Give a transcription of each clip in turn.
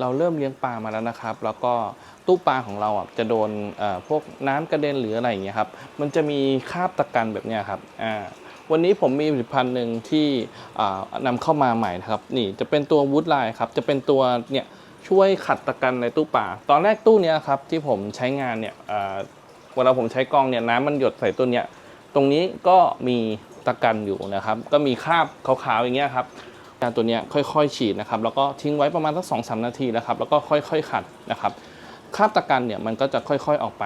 เราเริ่มเลี้ยงปลามาแล้วนะครับ แล้วก็ตู้ปลาของเราอะจะโดนพวกน้ำกระเด็นหรืออะไรอย่างเงี้ยครับ มันจะมีคราบตะกันแบบเนี้ยครับอ่าวันนี้ผมมีผลิตภัณฑ์หนึ่งที่อ่านำเข้ามาใหม่นะครับ นี่จะเป็นตัววูดไลน์ครับ จะเป็นตัวเนี่ยช่วยขัดตะกันในตู้ปลาตอนแรกตู้เนี้ยครับที่ผมใช้งานเนี่ยเวลาผมใช้กล้องเนี่ยน้ำมันหยดใส่ตู้เนี้ยตรงนี้ก็มีตะกันอยู่นะครับ ก็มีคราบขาวๆอย่างเงี้ยครับ กาตัวนี้ค่อยๆ ฉีดนะครับแล้วก็ทิ้งไว้ประมาณสักสองสามนาทีนะครับแล้วก็ค่อยๆ ขัดนะครับคราบตะกันเนี่ยมันก็จะค่อยๆออกไป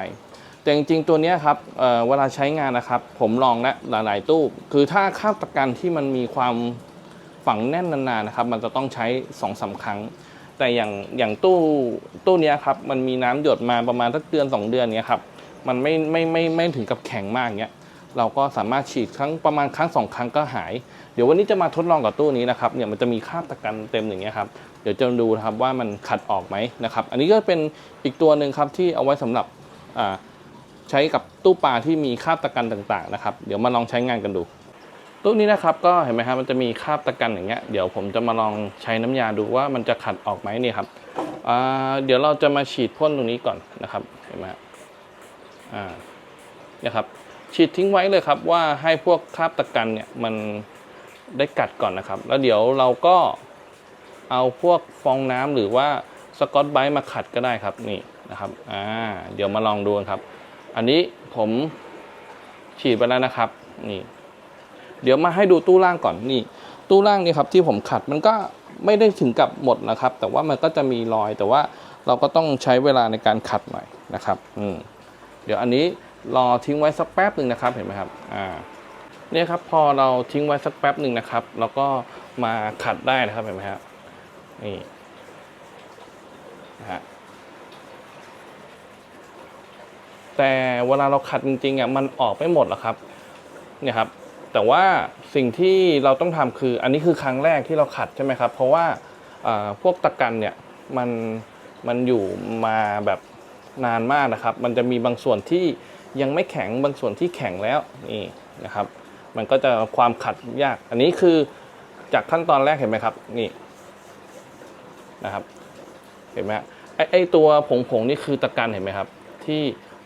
แต่จริงๆตัวนี้ครับเเวลาใช้งานนะครับ ผมลองแล้วหลายๆตู้ คือถ้าคราบตะกันที่มันมีความฝังแน่นนานๆนะครับ มันจะต้องใช้2อสาครั้ง แต่อย่างอย่างตู้ตู้นี้ครับมันมีน้ำหยดมาประมาณสักเดือน 2 เดือนเนี้ยครับมันไม่ไม่ไม่ไม่ถึงกับแข็งมากเนี้ย เราก็สามารถฉีดครั้งประมาณครั้งสองครั้งก็หาย เดี๋ยววันนี้จะมาทดลองกับตู้นี้นะครับเนี่ยมันจะมีคราบตะกันเต็มอย่างเงี้ยครับเดี๋ยวจะดูนะครับว่ามันขัดออกไหมนะครับอันนี้ก็เป็นอีกตัวหนึ่งครับที่เอาไว้สำหรับใช้กับตู้ปลาที่มีคราบตะกันต่างๆนะครับเดี๋ยวมาลองใช้งานกันดูตู้นี้นะครับก็เห็นไหมครับมันจะมีคราบตะกันอย่างเงี้ยเดี๋ยวผมจะมาลองใช้น้ำยาดูว่ามันจะขัดออกไหมนี่ครับเดี๋ยวเราจะมาฉีดพ่นตรงนี้ก่อนนะครับเห็นไหมอ่าเนี่ยครับ ฉีดทิ้งไว้เลยครับว่าให้พวกคราบตะกันเนี่ยมันได้กัดก่อนนะครับ แล้วเดี๋ยวเราก็เอาพวกฟองน้ำหรือว่าสกอตไบรท์มาขัดก็ได้ครับนี่นะครับอ่าเดี๋ยวมาลองดูกันครับ อันนี้ผมฉีดไปแล้วนะครับนี่เดี๋ยวมาให้ดูตู้ล่างก่อนนี่ ตู้ล่างนี่ครับที่ผมขัดมันก็ไม่ได้ถึงกับหมดนะครับ แต่ว่ามันก็จะมีรอยแต่ว่าเราก็ต้องใช้เวลาในการขัดหน่อยนะครับอืมเดี๋ยวอันนี้ รอทิ้งไว้สักแป๊บหนึ่งนะครับเห็นไหมครับอ่าเนี่ยครับพอเราทิ้งไว้สักแป๊บหนึ่งนะครับแล้วก็มาขัดได้นะครับเห็นไหมครับนี่นะฮะแต่เวลาเราขัดจริงๆอะมันออกไม่หมดหรอกครับเนี่ยครับ แต่ว่าสิ่งที่เราต้องทำคือ อันนี้คือครั้งแรกที่เราขัดใช่ไหมครับ เพราะว่าอ่าพวกตะกันเนี่ยมันมันอยู่มาแบบนานมากนะครับ มันจะมีบางส่วนที่ ยังไม่แข็งบางส่วนที่แข็งแล้วนี่นะครับ มันก็จะความขัดยาก อันนี้คือจากขั้นตอนแรกเห็นไหมครับนี่นะครับเห็นไหมฮะไอไอตัวผงผงๆนี่คือตะกันเห็นไหมครับ ที่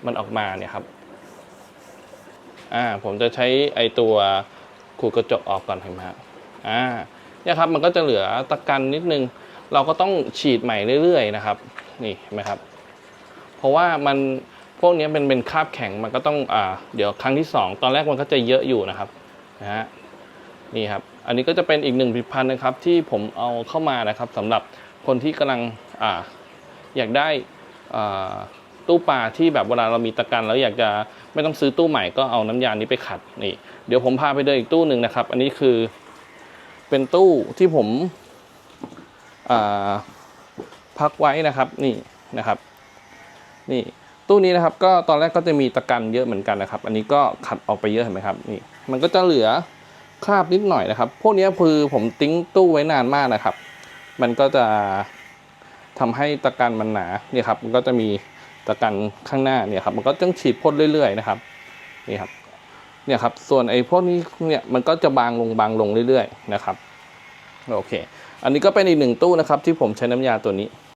มันออกมาเนี่ยครับอ่าผมจะใช้ไอตัวขูดกระจกออกก่อนเห็นไหมฮะอ่าเนี่ยครับมันก็จะเหลือตะกันนิดนึง เราก็ต้องฉีดใหม่เรื่อยๆนะครับ นี่เห็นไหมครับ เพราะว่ามัน พวกนี้เป็นเป็นคราบแข็งมันก็ต้องอ่าเดี๋ยวครั้งที่สองตอนแรกมันก็จะเยอะอยู่นะครับนะฮะนี่ครับ อันนี้ก็จะเป็นอีกหนึ่งผลิตภัณฑ์นะครับ ที่ผมเอาเข้ามานะครับสำหรับคนที่กำลังอ่าอยากได้อ่าตู้ปลาที่แบบเวลาเรามีตะกันแล้วอยากจะไม่ต้องซื้อตู้ใหม่ก็เอาน้ำยานี้ไปขัดนี่ เดี๋ยวผมพาไปเดินอีกตู้หนึ่งนะครับ อันนี้คือเป็นตู้ที่ผมอ่าพักไว้นะครับนี่นะครับ นี่ ตู้นี้นะครับก็ตอนแรกก็จะมีตะกันเยอะเหมือนกันนะครับ อันนี้ก็ขัดออกไปเยอะเห็นไหมครับนี่มันก็จะเหลือคราบนิดหน่อยนะครับ พวกนี้คือผมติ้งตู้ไว้นานมากนะครับ มันก็จะทำให้ตะกันมันหนาเนี่ยครับมันก็จะมีตะกันข้างหน้าเนี่ยครับมันก็ต้องฉีดพ่นเรื่อยๆนะครับนี่ครับเนี่ยครับส่วนไอ้พวกนี้เนี่ยมันก็จะบางลงบางลงเรื่อยๆนะครับโอเค อันนี้ก็เป็นอีกหนึ่งตู้นะครับที่ผมใช้น้ำยาตัวนี้